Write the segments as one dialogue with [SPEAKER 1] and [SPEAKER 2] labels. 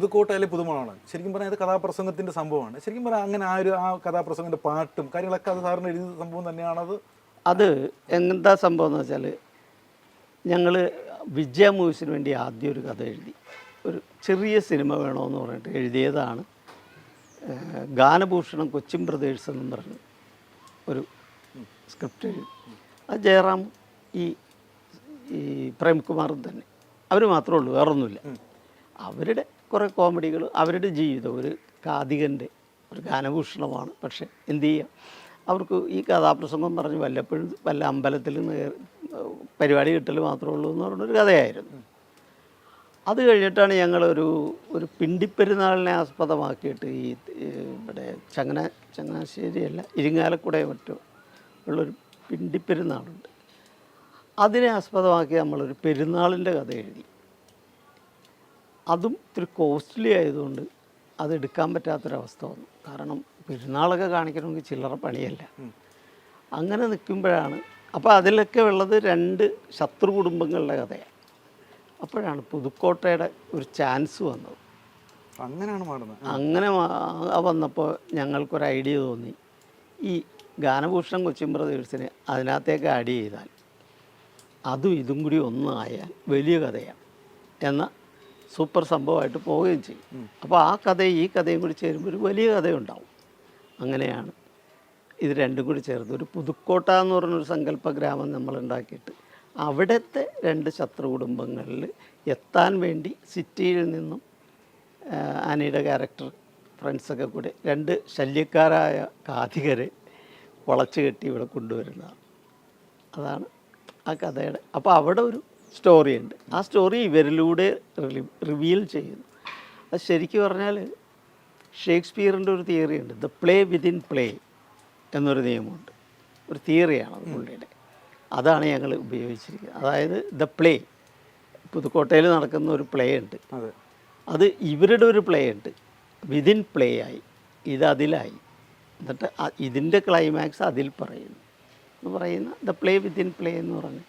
[SPEAKER 1] പുതുക്കോട്ടയിലെ പുതുമണമാണ് ശരിക്കും പറഞ്ഞാൽ അത് കഥാപ്രസംഗത്തിന്റെ സംഭവമാണ്. ശരിക്കും പറഞ്ഞാൽ അങ്ങനെ ആ ഒരു ആ കഥാപ്രസംഗത്തിന്റെ പാട്ടും കാര്യങ്ങളൊക്കെ അത് സാറിന് എഴുതിയ സംഭവം തന്നെയാണത്?
[SPEAKER 2] അത് എന്താ സംഭവം എന്ന് വെച്ചാൽ ഞങ്ങൾ വിജയ മൂവീസിന് വേണ്ടി ആദ്യം ഒരു കഥ എഴുതി. ഒരു ചെറിയ സിനിമ വേണമെന്ന് പറഞ്ഞിട്ട് എഴുതിയതാണ്. ഗാനഭൂഷണം കൊച്ചിൻ ബ്രദേഴ്സ് എന്ന് പറഞ്ഞ് ഒരു സ്ക്രിപ്റ്റ് എഴുതി. അത് ജയറാം ഈ ഈ പ്രേംകുമാറും തന്നെ. അവർ മാത്രമേ ഉള്ളൂ വേറൊന്നുമില്ല. അവരുടെ കുറേ കോമഡികൾ അവരുടെ ജീവിതം. ഒരു കാതികന്റെ ഒരു ഗാനഭൂഷണമാണ്. പക്ഷേ എന്തു ചെയ്യാം? അവർക്ക് ഈ കഥാപ്രസംഗം പറഞ്ഞ് വല്ലപ്പോഴും വല്ല അമ്പലത്തിൽ പരിപാടി കിട്ടൽ മാത്രമേ ഉള്ളൂ എന്ന് പറഞ്ഞൊരു കഥയായിരുന്നു. അത് കഴിഞ്ഞിട്ടാണ് ഞങ്ങളൊരു ഒരു പിണ്ടിപ്പെരുന്നാളിനെ ആസ്പദമാക്കിയിട്ട് ഈ ഈ ഇവിടെ ചങ്ങന ചങ്ങനാശ്ശേരിയല്ല ഇരിങ്ങാലക്കുടയോ മറ്റോ ഉള്ളൊരു പിണ്ടിപ്പെരുന്നാളുണ്ട്. അതിനെ ആസ്പദമാക്കി നമ്മളൊരു പെരുന്നാളിന്റെ കഥ എഴുതി. അതും ഇത്തിരി കോസ്റ്റ്ലി ആയതുകൊണ്ട് അത് എടുക്കാൻ പറ്റാത്തൊരവസ്ഥ വന്നു. കാരണം പെരുന്നാളൊക്കെ കാണിക്കണമെങ്കിൽ ചില്ലറ പണിയല്ല. അങ്ങനെ നിൽക്കുമ്പോഴാണ് അപ്പോൾ അതിലൊക്കെ ഉള്ളത് രണ്ട് ശത്രു കുടുംബങ്ങളുടെ കഥയാണ്. അപ്പോഴാണ് പുതുക്കോട്ടയുടെ ഒരു ചാൻസ് വന്നത്.
[SPEAKER 1] അങ്ങനെയാണ് പാടുന്നത്
[SPEAKER 2] അങ്ങനെ വന്നപ്പോൾ ഞങ്ങൾക്കൊരു ഐഡിയ തോന്നി. ഈ ഗാനഭൂഷൺ കൊച്ചിൻ ബ്രദേഴ്സിനെ അതിനകത്തേക്ക് ആഡ് ചെയ്താൽ അതും ഇതും കൂടി ഒന്നായാൽ വലിയ കഥയാണ്. എന്ന സൂപ്പർ സംഭവമായിട്ട് പോവുകയും ചെയ്യും. അപ്പോൾ ആ കഥയും ഈ കഥയും കൂടി ചേരുമ്പോൾ ഒരു വലിയ കഥയുണ്ടാവും. അങ്ങനെയാണ്. ഇത് രണ്ടും കൂടി ചേർത്ത് ഒരു പുതുക്കോട്ട എന്ന് പറഞ്ഞൊരു സങ്കല്പ ഗ്രാമം നമ്മൾ ഉണ്ടാക്കിയിട്ട് അവിടുത്തെ രണ്ട് ശത്രു കുടുംബങ്ങളിൽ എത്താൻ വേണ്ടി സിറ്റിയിൽ നിന്നും ആനയുടെ ക്യാരക്ടർ ഫ്രണ്ട്സൊക്കെ കൂടി രണ്ട് ശല്യക്കാരായ കാഥികരെ വളച്ചു കെട്ടി ഇവിടെ കൊണ്ടുവരുന്നതാണ്. അതാണ് ആ കഥയുടെ. അപ്പോൾ അവിടെ ഒരു സ്റ്റോറി ഉണ്ട് ആ സ്റ്റോറി ഇവരിലൂടെ റിവീൽ ചെയ്യുന്നു. അത് ശരിക്കും പറഞ്ഞാൽ ഷേക്സ്പിയറിന്റെ ഒരു തിയറി ഉണ്ട് ദ പ്ലേ വിതിൻ പ്ലേ എന്നൊരു നിയമമുണ്ട്. ഒരു തിയറിയാണ് അത് പുള്ളിയുടെ. അതാണ് ഞങ്ങൾ ഉപയോഗിച്ചിരിക്കുന്നത്. അതായത് ദ പ്ലേ പുതുക്കോട്ടയിൽ നടക്കുന്ന ഒരു പ്ലേ ഉണ്ട്.
[SPEAKER 1] അതെ.
[SPEAKER 2] ഇവരുടെ ഒരു പ്ലേ ഉണ്ട്. വിതിൻ പ്ലേ ആയി. ഇത് അതിലായി എന്നിട്ട് ഇതിന്റെ ക്ലൈമാക്സ് അതിൽ പറയുന്നു. എന്ന് പറയുന്ന ദ പ്ലേ വിത്തിൻ പ്ലേ എന്ന് പറഞ്ഞ്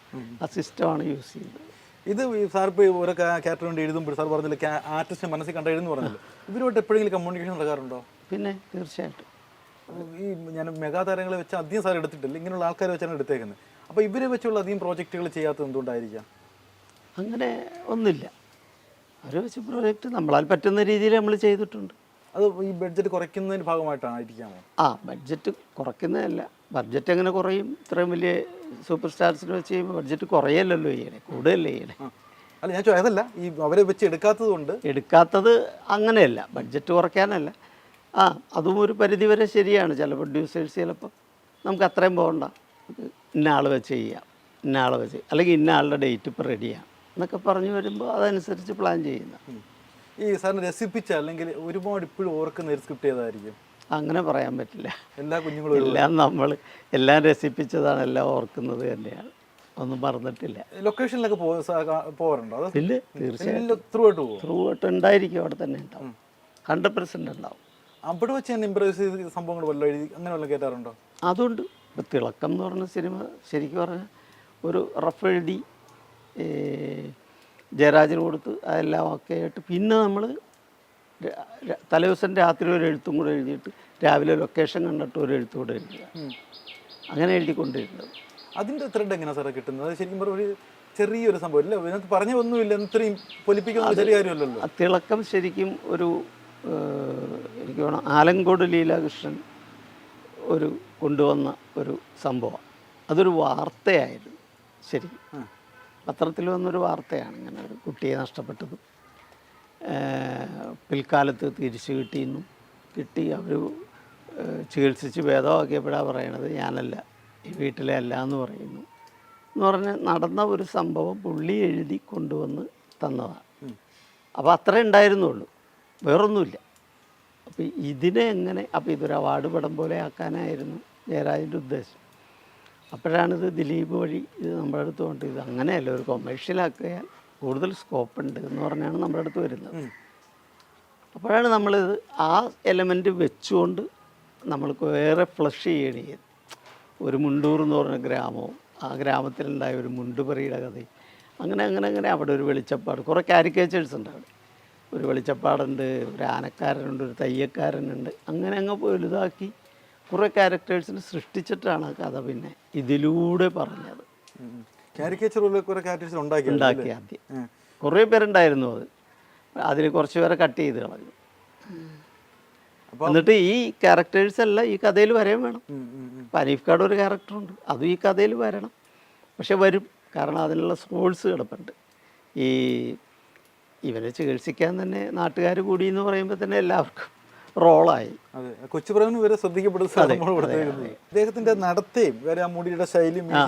[SPEAKER 2] ആ സിസ്റ്റമാണ് യൂസ് ചെയ്യുന്നത്.
[SPEAKER 1] ഇത് സാർ ഇപ്പോൾ ഓരോ ക്യാരക്ടർ വേണ്ടി എഴുതുമ്പോൾ സാർ പറഞ്ഞില്ല ആർട്ടിസ്റ്റ് മനസ്സിൽ കണ്ട എഴുതുന്നു പറഞ്ഞില്ല? ഇവരുമായിട്ട് എപ്പോഴെങ്കിലും കമ്മ്യൂണിക്കേഷൻ നടക്കാറുണ്ടോ?
[SPEAKER 2] പിന്നെ തീർച്ചയായിട്ടും.
[SPEAKER 1] ഈ ഞാൻ മെഗാ താരങ്ങളെ വെച്ച് അധികം സാർ എടുത്തിട്ടില്ല ഇങ്ങനെയുള്ള ആൾക്കാരെ വെച്ചാണ് എടുത്തേക്കുന്നത്. അപ്പോൾ ഇവരെ വെച്ചുള്ള അധികം പ്രോജക്റ്റുകൾ ചെയ്യാത്തത് എന്തുകൊണ്ടായിരിക്കാം?
[SPEAKER 2] അങ്ങനെ ഒന്നുമില്ല. അവരെ വെച്ച് പ്രോജക്റ്റ് നമ്മളാൽ പറ്റുന്ന രീതിയിൽ നമ്മൾ ചെയ്തിട്ടുണ്ട്.
[SPEAKER 1] അത് ഈ ബഡ്ജറ്റ് കുറയ്ക്കുന്നതിന്റെ ഭാഗമായിട്ടാണ് ആയിരിക്കാമോ
[SPEAKER 2] ആ ബഡ്ജറ്റ് കുറയ്ക്കുന്നതല്ല. ബഡ്ജറ്റ് എങ്ങനെ കുറയും? ഇത്രയും വലിയ സൂപ്പർ സ്റ്റാർസിനെ വെച്ച് ചെയ്യുമ്പോൾ ബഡ്ജറ്റ് കുറയല്ലല്ലോ ചെയ്യണേ കൂടുതലല്ലേ ചെയ്യണേ
[SPEAKER 1] അല്ല ഞാൻ ചോദിച്ചതല്ല അതല്ല ഈ അവരെ വെച്ച് എടുക്കാത്തത് കൊണ്ട്?
[SPEAKER 2] എടുക്കാത്തത് അങ്ങനെയല്ല ബഡ്ജറ്റ് കുറയ്ക്കാനല്ല. ആ അതും ഒരു പരിധി വരെ ശരിയാണ്. ചില പ്രൊഡ്യൂസേഴ്സ് ചിലപ്പോൾ നമുക്ക് അത്രയും പോകണ്ട. ഇന്ന ആൾ വെച്ച് ചെയ്യാം ഇന്ന ആൾ വെച്ച് അല്ലെങ്കിൽ ഇന്ന ആളുടെ ഡേറ്റ് ഇപ്പോൾ റെഡിയാണ് എന്നൊക്കെ പറഞ്ഞു വരുമ്പോൾ അതനുസരിച്ച് പ്ലാൻ ചെയ്യുന്ന.
[SPEAKER 1] ഈ സാറിന് രസിപ്പിച്ച അല്ലെങ്കിൽ ഒരുപാട് ഇപ്പോഴും ഓർക്കുന്ന ഒരു സ്ക്രിപ്റ്റ് ഏതായിരിക്കും?
[SPEAKER 2] അങ്ങനെ പറയാൻ പറ്റില്ല.
[SPEAKER 1] എല്ലാ കുഞ്ഞുങ്ങളും
[SPEAKER 2] എല്ലാം നമ്മൾ എല്ലാം രസിപ്പിച്ചതാണ് എല്ലാം ഓർക്കുന്നത് തന്നെയാണ്. ഒന്നും മറന്നിട്ടില്ല.
[SPEAKER 1] ലൊക്കേഷനിലൊക്കെ പോകാറുണ്ടോ ഇല്ല
[SPEAKER 2] തീർച്ചയായിട്ടും. തീർച്ചയായും
[SPEAKER 1] ത്രൂ ആയിട്ട് പോകും
[SPEAKER 2] ത്രൂ ഔട്ട് ഉണ്ടായിരിക്കും അവിടെ തന്നെ ഉണ്ടാവും. ഹൺഡ്രഡ് പെർസെന്റ് ഉണ്ടാവും.
[SPEAKER 1] അവിടെ വെച്ച് ഞാൻ ഇമ്പ്രൈസ് ചെയ്ത് സംഭവങ്ങൾ വല്ല എഴുതി അങ്ങനെ വല്ല കേട്ടാറുണ്ടോ
[SPEAKER 2] അതുകൊണ്ട് ഇപ്പം തിളക്കം എന്ന് പറഞ്ഞ സിനിമ ശരിക്കും പറഞ്ഞാൽ ഒരു റഫ് എഴുതി ജയരാജന് കൊടുത്ത് അതെല്ലാം ഒക്കെ ആയിട്ട് പിന്നെ നമ്മൾ തലേദിവസം രാത്രി ഒരു എഴുത്തും കൂടെ എഴുതിയിട്ട് രാവിലെ ലൊക്കേഷൻ കണ്ടിട്ട് ഒരു എഴുത്തും കൂടെ എഴുതുക. അങ്ങനെ എഴുതിക്കൊണ്ടിരുന്നത്.
[SPEAKER 1] അതിന്റെ ത്രെഡ് എങ്ങനെയാണ് സാറേ കിട്ടുന്നത്? അത് ശരിക്കും പറഞ്ഞ ഒരു ചെറിയൊരു സംഭവം. ഇല്ല ഇതിനകത്ത് പറഞ്ഞ ഒന്നുമില്ല. ഇത്രയും പൊലിപ്പിക്കുന്ന ചെറിയ കാര്യമല്ലല്ലോ.
[SPEAKER 2] തിളക്കം ശരിക്കും ഒരു എനിക്ക് വേണം ആലങ്കോട് ലീലാകൃഷ്ണൻ ഒരു കൊണ്ടുവന്ന ഒരു സംഭവം. അതൊരു വാർത്തയായിരുന്നു. ശരിക്കും പത്രത്തിൽ വന്നൊരു വാർത്തയാണ്. ഇങ്ങനെ ഒരു കുട്ടിയെ നഷ്ടപ്പെട്ടത്. പിൽക്കാലത്ത് തിരിച്ചു കിട്ടിയെന്നും കിട്ടി. അവർ ചികിത്സിച്ച് ഭേദമാക്കിയപ്പോഴാണ് പറയണത് ഞാനല്ല ഈ വീട്ടിലെ അല്ല എന്ന് പറയുന്നു. എന്ന് പറഞ്ഞ് നടന്ന ഒരു സംഭവം പുള്ളി എഴുതി കൊണ്ടുവന്ന് തന്നതാണ്. അപ്പോൾ അത്ര ഉണ്ടായിരുന്നുള്ളൂ. വേറൊന്നുമില്ല. അപ്പോൾ ഇതിനെ എങ്ങനെ അപ്പോൾ ഇതൊരു അവാർഡ് പടം പോലെ ആക്കാനായിരുന്നു ജയരാജന്റെ ഉദ്ദേശം. അപ്പോഴാണിത് ദിലീപ് വഴി ഇത് നമ്മുടെ അടുത്ത് കൊണ്ട് ഇത് അങ്ങനെയല്ല ഒരു കൊമേഴ്ഷ്യലാക്കിയാൽ കൂടുതൽ സ്കോപ്പ് ഉണ്ട് എന്ന് പറഞ്ഞാണ് നമ്മുടെ അടുത്ത് വരുന്നത്. അപ്പോഴാണ് നമ്മളിത് ആ എലമെന്റ് വെച്ചുകൊണ്ട് നമ്മൾക്ക് വേറെ ഫ്ലഷ് ചെയ്യണേ. ഒരു മുണ്ടൂർ എന്ന് പറഞ്ഞ ഗ്രാമവും ആ ഗ്രാമത്തിലുണ്ടായ ഒരു മുണ്ടുപറിയുടെ കഥയും അങ്ങനെ അങ്ങനെ അങ്ങനെ അവിടെ ഒരു വെളിച്ചപ്പാട്. കുറേ കാരിക്കേച്ചേഴ്സ് ഉണ്ട് അവിടെ. ഒരു വെളിച്ചപ്പാടുണ്ട് ഒരു ആനക്കാരനുണ്ട് ഒരു തയ്യക്കാരനുണ്ട്. അങ്ങനെ അങ്ങ് വലുതാക്കി കുറേ ക്യാരക്ടേഴ്സിനെ സൃഷ്ടിച്ചിട്ടാണ് കഥ പിന്നെ ഇതിലൂടെ പറഞ്ഞത്.
[SPEAKER 1] ഉണ്ടാക്കി
[SPEAKER 2] ആദ്യം കുറേ പേരുണ്ടായിരുന്നു അത്. അതിൽ കുറച്ച് പേരെ കട്ട് ചെയ്ത് കളഞ്ഞു. എന്നിട്ട് ഈ ക്യാരക്ടേഴ്സ് അല്ല ഈ കഥയിൽ വരാൻ വേണം. പനീഫ് കാർഡ് ഒരു ക്യാരക്ടറുണ്ട്. അതും ഈ കഥയിൽ വരണം. പക്ഷെ വരും. കാരണം അതിനുള്ള സോഴ്സ് കിടപ്പുണ്ട്. ഈ ഇവനെ ചികിത്സിക്കാൻ തന്നെ നാട്ടുകാർ കൂടി എന്ന് പറയുമ്പോൾ തന്നെ എല്ലാവർക്കും റോളായി.
[SPEAKER 1] അതെ. കൊച്ചുപ്രവന് വരെ ശ്രദ്ധിക്കപ്പെടുന്ന സ്ഥലമാണ് കൊടുത്തേക്കുന്നത് അദ്ദേഹത്തിന്റെ നടത്തയും ആ മുടിയുടെ ശൈലിയും ആ.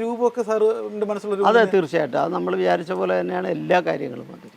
[SPEAKER 1] രൂപമൊക്കെ സാറിന്റെ മനസ്സിലുള്ള
[SPEAKER 2] അതെ തീർച്ചയായിട്ടും. അത് നമ്മൾ വിചാരിച്ച പോലെ തന്നെയാണ് എല്ലാ കാര്യങ്ങളും വന്നത്